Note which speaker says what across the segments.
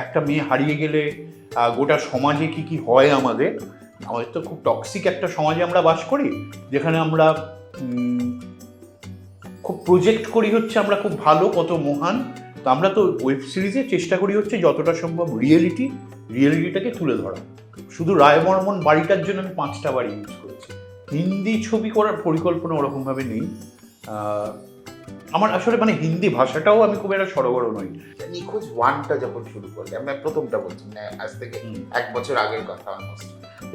Speaker 1: একটা মেয়ে হারিয়ে গেলে গোটা সমাজে কি কি হয় আমাদের? আমাদের তো খুব টক্সিক একটা সমাজে আমরা বাস করি, যেখানে আমরা খুব প্রজেক্ট করি হচ্ছে আমরা খুব ভালো কত মহান। তো আমরা তো ওয়েব সিরিজে চেষ্টা করি হচ্ছে যতটা সম্ভব রিয়েলিটি রিয়েলিটিটাকে তুলে ধরা। শুধু রায় বর্মন বাড়িটার জন্য আমি পাঁচটা বাড়ি ইউজ করেছি। হিন্দি ছবি করার পরিকল্পনা ওরকমভাবে নেই। আমার আসলে মানে হিন্দি ভাষাটাও আমি খুব একটা সরগর নই।
Speaker 2: নিখোঁজ ওয়ানটা যখন শুরু করলে আমি প্রথমটা বলছি মানে আজ থেকে এক বছর আগের কথা অলমোস্ট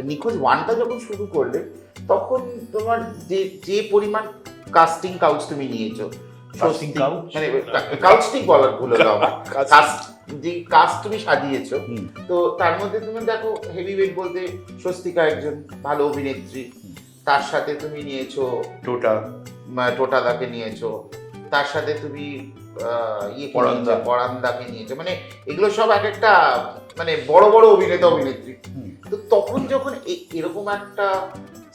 Speaker 2: নিখোঁজ ওয়ানটা যখন শুরু করলে তখন তোমার যে যে পরিমাণ কাস্টিং কাউচ তুমি নিয়েছো
Speaker 1: couch?
Speaker 2: মানে কাউচটিং বলার ভুল হলো আমার। কাস্ট যে কাস্ট তুমি সাজিয়েছো তো তার মধ্যে তুমি দেখো বলতে স্বস্তিকা একজন ভালো অভিনেত্রী। তার সাথে তুমি নিয়েছো
Speaker 1: টোটা
Speaker 2: মা- টোটাদাকে নিয়েছো। তার সাথে তুমি ইয়ে
Speaker 1: পরান্দা।
Speaker 2: পরান্দাকে নিয়েছো। মানে এগুলো সব এক একটা মানে বড় বড় অভিনেতা অভিনেত্রী।
Speaker 1: কিন্তু
Speaker 2: তো তখন যখন এরকম একটা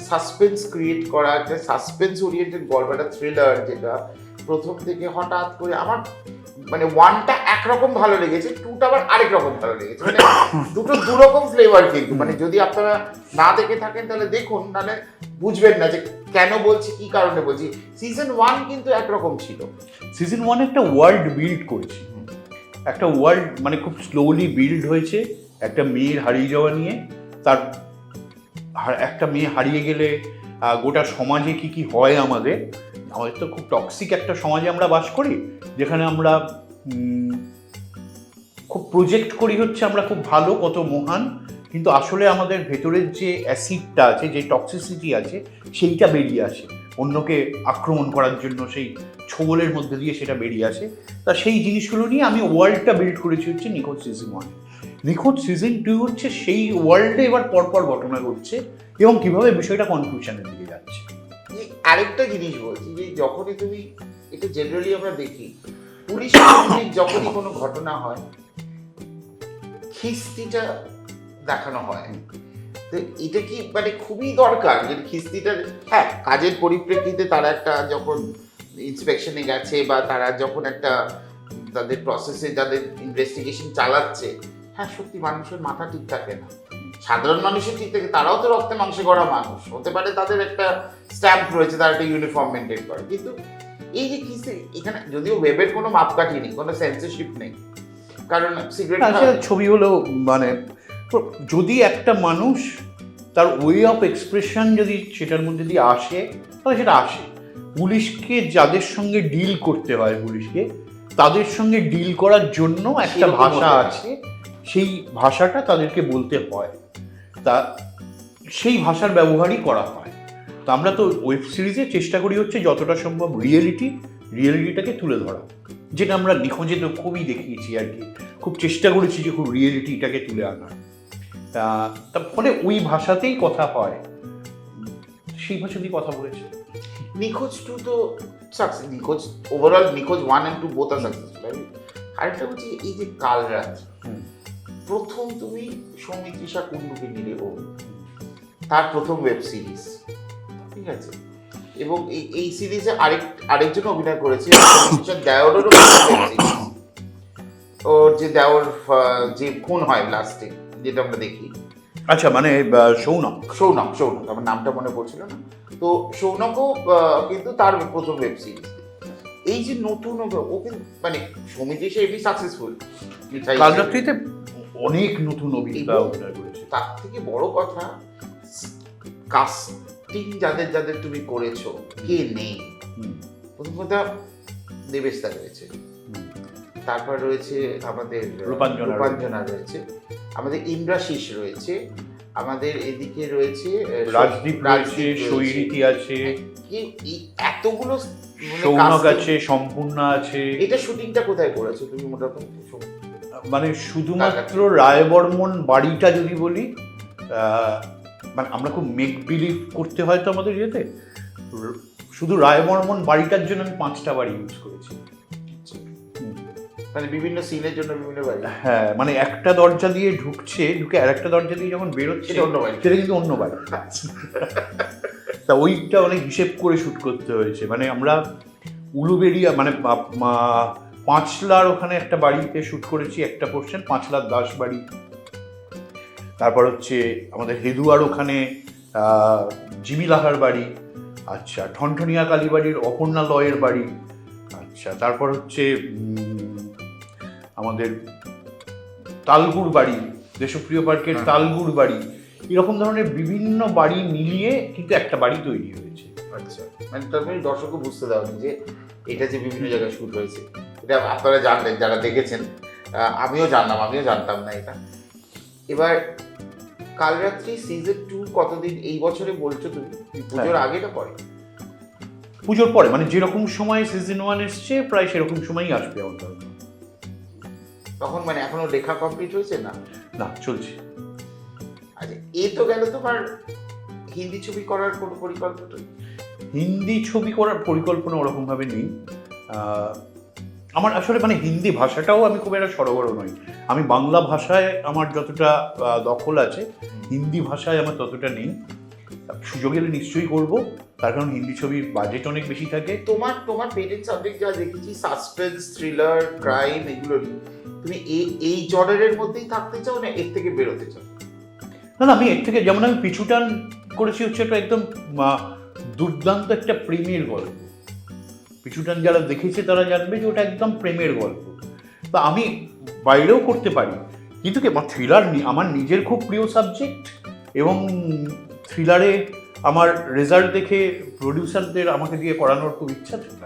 Speaker 2: সাসপেন্স ক্রিয়েট করা একটা সাসপেন্স ওরিয়েন্টেড গল্প একটা থ্রিলার যেটা প্রথম থেকে হঠাৎ করে আমার মানে ওয়ানটা একরকম ভালো লেগেছে টুটা আবার আরেক রকম ভালো লেগেছে। মানে দুটো দুরকম ফ্লেভার কিন্তু। মানে যদি আপনারা না দেখে থাকেন, তাহলে দেখুন নাহলে বুঝবেন না যে কেন বলছি, কি কারণে বলছি। সিজন ওয়ান কিন্তু একরকম ছিল।
Speaker 1: সিজন ওয়ান একটা ওয়ার্ল্ড বিল্ড করেছি। একটা ওয়ার্ল্ড মানে খুব স্লোলি বিল্ড হয়েছে। একটা মেয়ের হারিয়ে যাওয়া নিয়ে। তার একটা মেয়ে হারিয়ে গেলে গোটা সমাজে কি কি হয় আমাদের আমাদের তো খুব টক্সিক একটা সমাজে আমরা বাস করি, যেখানে আমরা খুব প্রজেক্ট করি হচ্ছে আমরা খুব ভালো, কত মহান, কিন্তু আসলে আমাদের ভেতরের যে অ্যাসিডটা আছে, যে টক্সিসিটি আছে, সেইটা বেরিয়ে আসে। অন্যকে আক্রমণ করার জন্য, সেই ছোবলের মধ্যে দিয়ে সেটা বেরিয়ে আসে। তা সেই জিনিসগুলো নিয়ে আমি ওয়ার্ল্ডটা বিল্ড করেছি হচ্ছে নিখোঁজ সিজন ওয়ান নিখোঁজ সিজন টু হচ্ছে সেই ওয়ার্ল্ডে এবার পরপর ঘটনা ঘটছে, এবং কীভাবে বিষয়টা কনফিউশনের দিকে যাচ্ছে।
Speaker 2: আরেকটা জিনিস বলছি যে যখনই তুমি, এটা জেনারেলি আমরা দেখি, পুলিশ যখনই কোনো ঘটনা হয়, খিস্তিটা দেখানো হয়। তো এটা কি মানে খুবই দরকার যে খিস্তিটা হ্যাঁ কাজের পরিপ্রেক্ষিতে তারা একটা যখন ইন্সপেকশনে গেছে বা তারা যখন একটা তাদের প্রসেসে যাদের ইনভেস্টিগেশন চালাচ্ছে হ্যাঁ সত্যি মানুষের মাথা ঠিক থাকে না। সাধারণ মানুষের ঠিক থাকে তারাও তো রক্তে মাংসে গড়া মানুষ। হতে পারে তাদের একটা স্ট্যাম্প রয়েছে তারা একটা ইউনিফর্ম মেনটেন করে। কিন্তু এই যে কিসে এখানে যদিও ওয়েবের কোনো মাপকাঠি নেই কোনো সেন্সরশিপ নেই কারণ সিগারেট
Speaker 1: ছবি হলো মানে যদি একটা মানুষ তার ওয়ে অফ এক্সপ্রেশন যদি সেটার মধ্যে দিয়ে আসে তাহলে সেটা আসে। পুলিশকে যাদের সঙ্গে ডিল করতে হয় পুলিশকে তাদের সঙ্গে ডিল করার জন্য একটা ভাষা আছে। সেই ভাষাটা তাদেরকে বলতে হয়। তা সেই ভাষার ব্যবহারই করা হয়। তো আমরা তো ওয়েব সিরিজে চেষ্টা করি হচ্ছে যতটা সম্ভব রিয়েলিটি রিয়েলিটিটাকে তুলে ধরা। যেটা আমরা নিখোঁজে তো খুবই দেখিয়েছি আর কি। খুব চেষ্টা করেছি যে খুব রিয়েলিটিটাকে তুলে আনার। তা তার ফলে ওই ভাষাতেই কথা হয়। সেই ভাষাতেই কথা বলেছে।
Speaker 2: নিখোঁজ টু তো সাকসেস নিখোঁজ ওভারঅল নিখোঁজ ওয়ান অ্যান্ড টু বোথ আর সাকসেসফুল আরেকটা বলছি এই যে কালরাত
Speaker 1: হুম।
Speaker 2: প্রথম তুমি সৌমিত্রিষা কুণ্ডুকে নিলে ও। তার প্রথম ওয়েব সিরিজ ঠিক আছে? এবং এই এই সিরিজে আরেক আরেকজন অভিনয় করেছে সিরিজ ওর যে দেওর যে খুন হয় লাস্টে যেটা আমরা দেখি।
Speaker 1: আচ্ছা মানে সৌনক
Speaker 2: সৌনক সৌনক আমার নামটা মনে পড়ছিল না। তো সৌনকও কিন্তু তার প্রথম ওয়েব সিরিজ এই যে নতুন ও- কিন্তু মানে সমিতি সে এমনি সাকসেসফুল
Speaker 1: কালরাত্রিতে অনেক নতুন অভিনেতা অভিনয় করেছে।
Speaker 2: তার থেকে বড় কথা কাস্টিং যাদের যাদের তুমি করেছ কে নেই? প্রথম কথা দেবেশদা রয়েছে। তারপর রয়েছে আমাদের
Speaker 1: রূপাঞ্জনা রয়েছে।
Speaker 2: আমাদের ইন্দ্রাশিস রয়েছে। আমাদের এদিকে রয়েছে
Speaker 1: রাজদীপ রয়েছে সৈরীতি আছে।
Speaker 2: কি এই এতগুলো মানে
Speaker 1: সৌনক আছে সম্পূর্ণা আছে।
Speaker 2: এটা শুটিংটা কোথায় করেছ? তুমি মোটামুটি
Speaker 1: মানে শুধুমাত্র রায় বর্মন বাড়িটা যদি বলি মানে আমরা খুব মেক বিলিভ করতে হয় তো আমাদের ইয়েতে। শুধু রায় বর্মন বাড়িটার জন্য আমি পাঁচটা বাড়ি ইউজ করেছি।
Speaker 2: মানে বিভিন্ন সিনের জন্য বিভিন্ন বাড়ি।
Speaker 1: হ্যাঁ মানে একটা দরজা দিয়ে ঢুকছে ঢুকে আরেকটা দরজা দিয়ে যখন বেরোচ্ছে
Speaker 2: অন্য বাড়ি।
Speaker 1: সেটা কিন্তু অন্য বাড়ি। তা ওইটা অনেক হিসেব করে শ্যুট করতে হয়েছে। মানে আমরা উলুবেড়িয়া মানে পাঁচলার ওখানে একটা বাড়িতে শ্যুট করেছি একটা পোর্শন পাঁচলার দাস বাড়ি। তারপর হচ্ছে আমাদের হেদুয়ার ওখানে জিমি লাহার বাড়ি আচ্ছা ঠনঠনিয়া কালীবাড়ির অপর্ণা লয়ের বাড়ি আচ্ছা তারপর হচ্ছে আমাদের তালগুড় বাড়ি দেশপ্রিয় পার্কের
Speaker 2: হ্যাঁ।
Speaker 1: তালগুড় বাড়ি এরকম ধরনের বিভিন্ন বাড়ি মিলিয়ে কিন্তু একটা বাড়ি তৈরি হয়েছে।
Speaker 2: আচ্ছা। মানে তার মানে দর্শকও বুঝতে দাও যে এটা যে বিভিন্ন জায়গায় শুট হয়েছে। এটা আপনারা জানলেন যারা দেখেছেন আমিও জানলাম আমিও জানতাম না এটা। এবার কালরাত্রি সিজন টু কতদিন এই বছরে বলছো তুমি? পুজোর আগে না পরে?
Speaker 1: পুজোর পরে মানে যেরকম সময় সিজন ওয়ান এসছে প্রায় সেরকম সময়ই আসবে আমার ধারণা।
Speaker 2: তখন মানে এখনও লেখা কমপ্লিট হয়েছে না?
Speaker 1: না চলছে।
Speaker 2: আচ্ছা এ তো গেল তোমার হিন্দি ছবি করার কোনো পরিকল্পনা?
Speaker 1: হিন্দি ছবি করার পরিকল্পনা ওরকমভাবে নেই। আমার আসলে মানে হিন্দি ভাষাটাও আমি খুব একটা সরগর নই। আমি বাংলা ভাষায় আমার যতটা দখল আছে হিন্দি ভাষায় আমার ততটা নেই। সুযোগ এলে নিশ্চয়ই করব। তার কারণ হিন্দি ছবির বাজেট অনেক বেশি থাকে।
Speaker 2: তোমার তোমার পেটেন্ট সাবজেক্ট যা দেখেছি সাসপেন্স থ্রিলার ক্রাইম এগুলো নিয়ে। তুমি এই এই জনারের মধ্যেই থাকতে চাও না এর থেকে বেরোতে চাও?
Speaker 1: না না আমি এর থেকে যেমন আমি পিছুটান করেছি হচ্ছে একটা একদম দুর্দান্ত একটা প্রেমের গল্প। পিছুটান যারা দেখেছে তারা জানবে যে ওটা একদম প্রেমের গল্প। তো আমি বাইরেও করতে পারি, কিন্তু কি, আমার থ্রিলার আমার নিজের খুব প্রিয় সাবজেক্ট এবং থ্রিলারে আমার রেজাল্ট দেখে প্রডিউসারদের আমাকে দিয়ে করানোর খুব ইচ্ছা ছিল